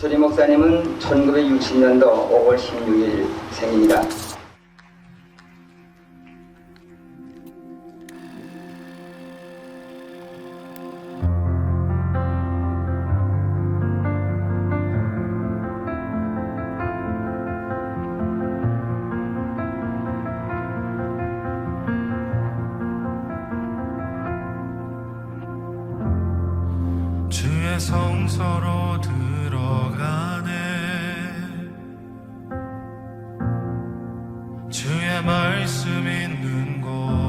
주리 목사님은 1960년도 5월 16일 생입니다. 성소로 들어 말씀 있는 곳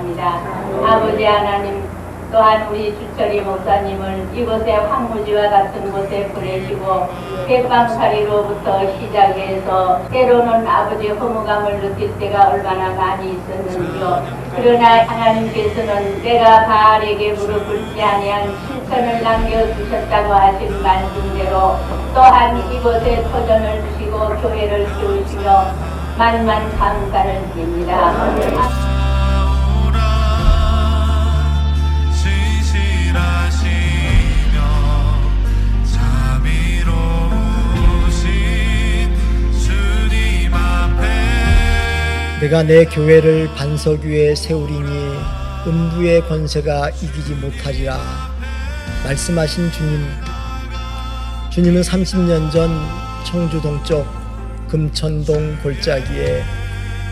감사합니다. 아버지 하나님 또한 우리 주철이 목사님을 이곳에 황무지와 같은 곳에 보내시고 백방살이로부터 시작해서 때로는 아버지 허무감을 느낄 때가 얼마나 많이 있었는지요. 그러나 하나님께서는 내가 바알에게 무릎 꿇지 아니한 실천을 남겨두셨다고 하신 말씀대로 또한 이곳에 터전을 주시고 교회를 세우시며 만만 감사를 드립니다. 내가 내 교회를 반석 위에 세우리니 음부의 권세가 이기지 못하리라 말씀하신 주님 주님은 30년 전 청주 동쪽 금천동 골짜기에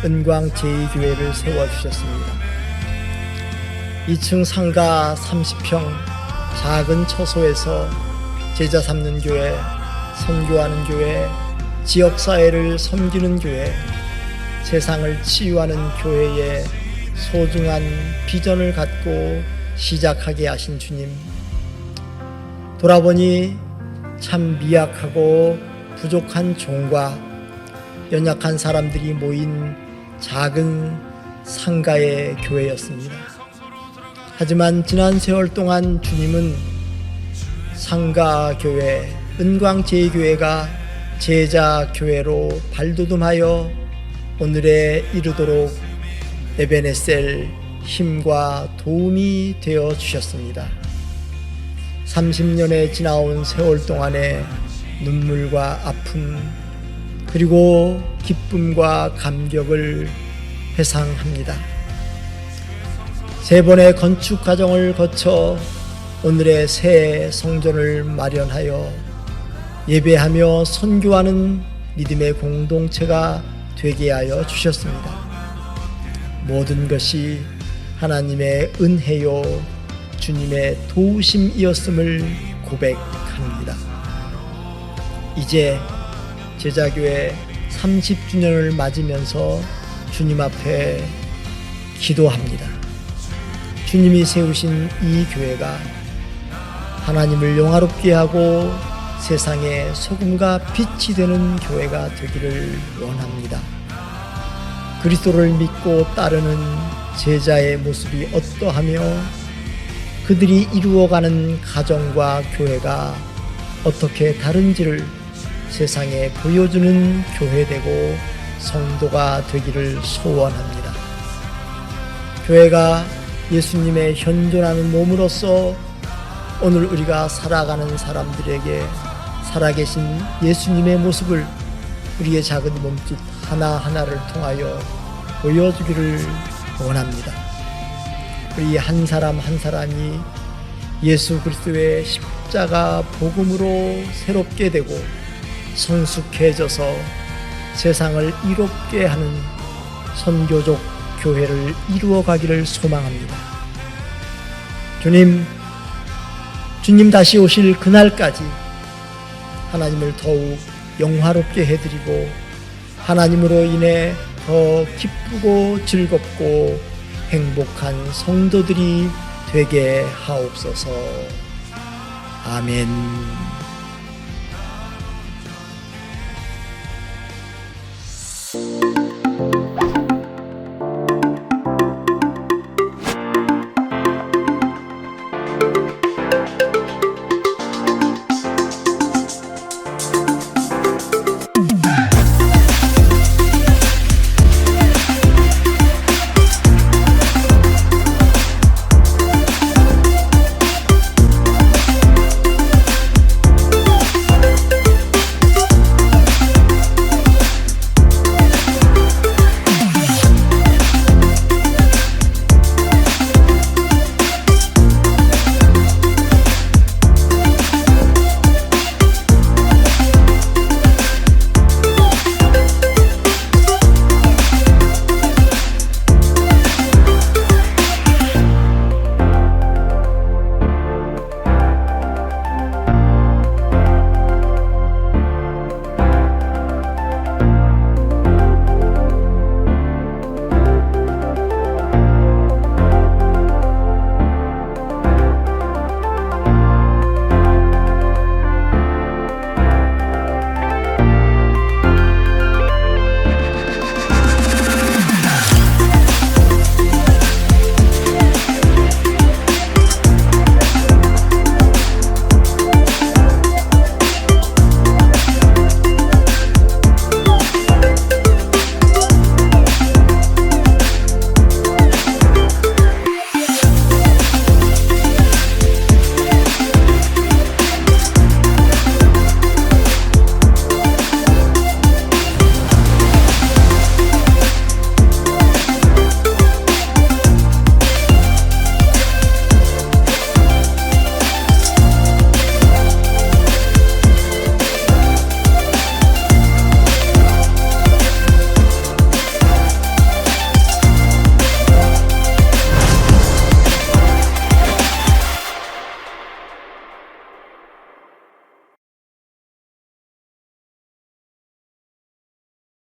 은광 제2교회를 세워주셨습니다. 2층 상가 30평 작은 처소에서 제자 삼는 교회, 선교하는 교회, 지역사회를 섬기는 교회, 세상을 치유하는 교회에 소중한 비전을 갖고 시작하게 하신 주님. 돌아보니 참 미약하고 부족한 종과 연약한 사람들이 모인 작은 상가의 교회였습니다. 하지만 지난 세월 동안 주님은 상가 교회, 은광 제2교회가 제자 교회로 발돋움하여 오늘에 이르도록 에베네셀 힘과 도움이 되어 주셨습니다. 30년의 지나온 세월 동안의 눈물과 아픔 그리고 기쁨과 감격을 회상합니다. 세 번의 건축 과정을 거쳐 오늘의 새 성전을 마련하여 예배하며 선교하는 믿음의 공동체가 되게 하여 주셨습니다. 모든 것이 하나님의 은혜요 주님의 도우심이었음을 고백합니다. 이제 제자교회 30주년을 맞으면서 주님 앞에 기도합니다. 주님이 세우신 이 교회가 하나님을 영화롭게 하고 세상에 소금과 빛이 되는 교회가 되기를 원합니다. 그리스도를 믿고 따르는 제자의 모습이 어떠하며 그들이 이루어가는 가정과 교회가 어떻게 다른지를 세상에 보여주는 교회되고 성도가 되기를 소원합니다. 교회가 예수님의 현존하는 몸으로서 오늘 우리가 살아가는 사람들에게 살아계신 예수님의 모습을 우리의 작은 몸짓 하나하나를 통하여 보여주기를 원합니다. 우리 한 사람 한 사람이 예수 그리스도의 십자가 복음으로 새롭게 되고 성숙해져서 세상을 이롭게 하는 선교적 교회를 이루어 가기를 소망합니다. 주님, 주님 다시 오실 그날까지 하나님을 더욱 영화롭게 해드리고 하나님으로 인해 더 기쁘고 즐겁고 행복한 성도들이 되게 하옵소서. 아멘.